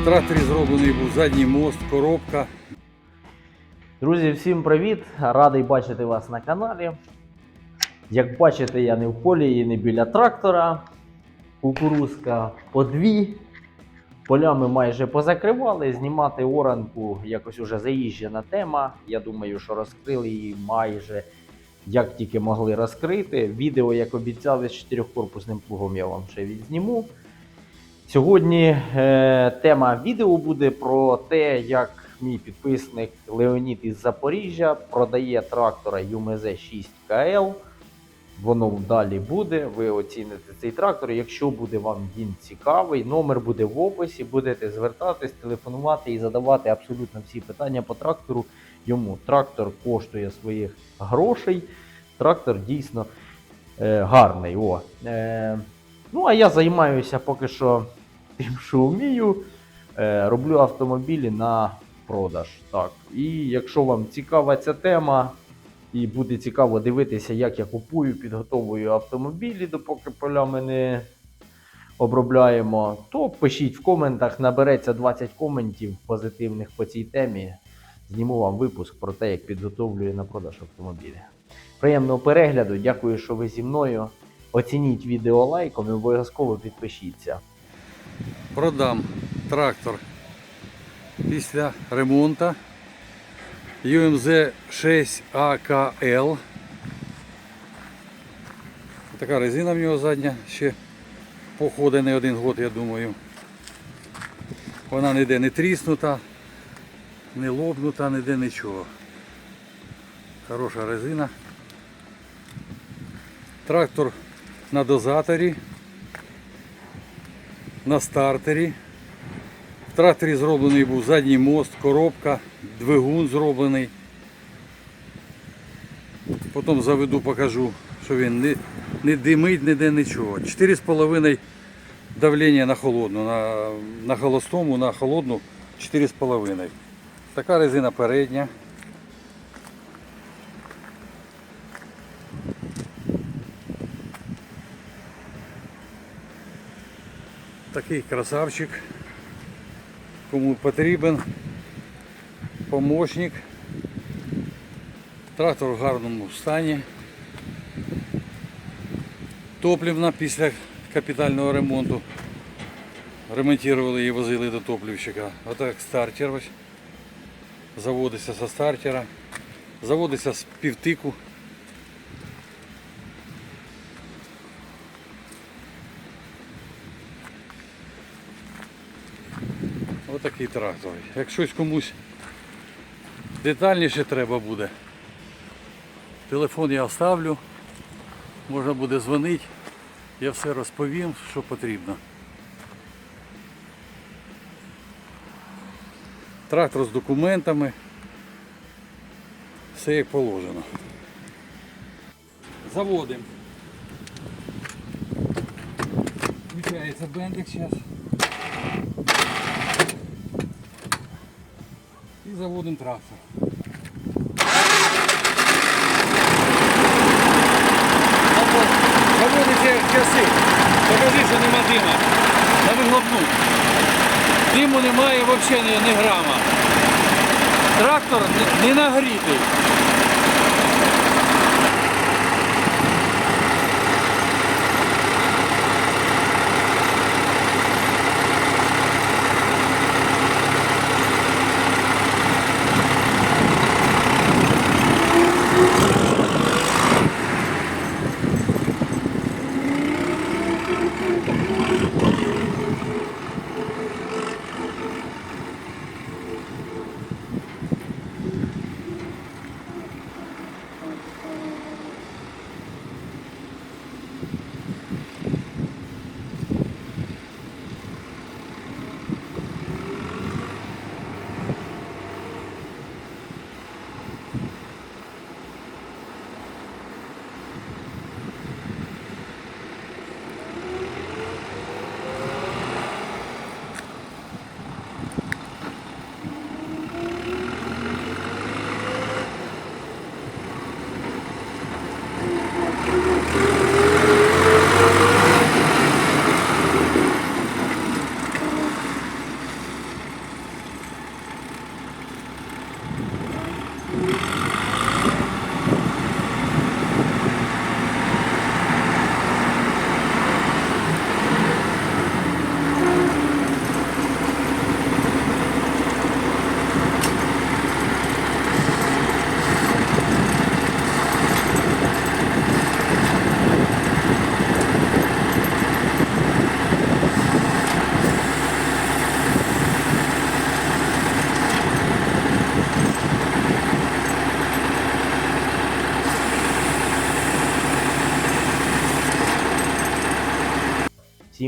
В тракторі зроблений був задній мост, коробка. Друзі, всім привіт! Радий бачити вас на каналі. Як бачите, я не в полі і не біля трактора. Кукурузка по дві. Поля ми майже позакривали. Знімати оранку якось уже заїжджена тема. Я думаю, що розкрили її майже як тільки могли розкрити. Відео, як обіцяли, з чотирьохкорпусним плугом я вам ще відзніму. Сьогодні е, тема відео буде про те, як мій підписник Леонід із Запоріжжя продає трактора ЮМЗ 6КЛ. Воно далі буде. Ви оціните цей трактор. Якщо буде вам він цікавий, номер буде в описі. Будете звертатись, телефонувати і задавати абсолютно всі питання по трактору. Йому трактор коштує своїх грошей. Трактор дійсно е, гарний. О. Е, ну, а я займаюся поки що тим, що вмію. Е, роблю автомобілі на продаж. Так. І якщо вам цікава ця тема, і буде цікаво дивитися, як я купую, підготовую автомобілі, допоки поля ми не обробляємо, то пишіть в коментах, набереться 20 коментів позитивних по цій темі. Зніму вам випуск про те, як підготовлюю на продаж автомобілі. Приємного перегляду, дякую, що ви зі мною. Оцініть відео лайком і обов'язково підпишіться. Продам трактор після ремонту UMZ 6AKL. Така резина в нього задня ще походить не один год, я думаю. Вона ніде не тріснута, не лобнута, ніде нічого. Хороша резина. Трактор на дозаторі, на стартері. В тракторі зроблений був задній мост, коробка, двигун зроблений. Потім заведу, покажу, що він не, не димить, ніде нічого. 4,5 давлення на холодну, на, на холостому, на холодну 4,5. Така резина передня. Такий красавчик. Кому потрібен помощник. Трактор в гарному стані. Топлівна після капітального ремонту. Ремонтували і возили до топливщика. Отак стартер ось. Заводиться со стартера. Заводиться з півтику. Отакий трактор. Як щось комусь детальніше треба буде. Телефон я оставлю, можна буде дзвонити, я все розповім, що потрібно. Трактор з документами. Все як положено. Заводимо. Включається бендик зараз. І заводимо трактор. Заводиться часи. Покажи, що нема дима. Та виглотну. Диму немає взагалі ні, грама. Трактор не нагрітий.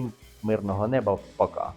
Всім мирного неба, пока.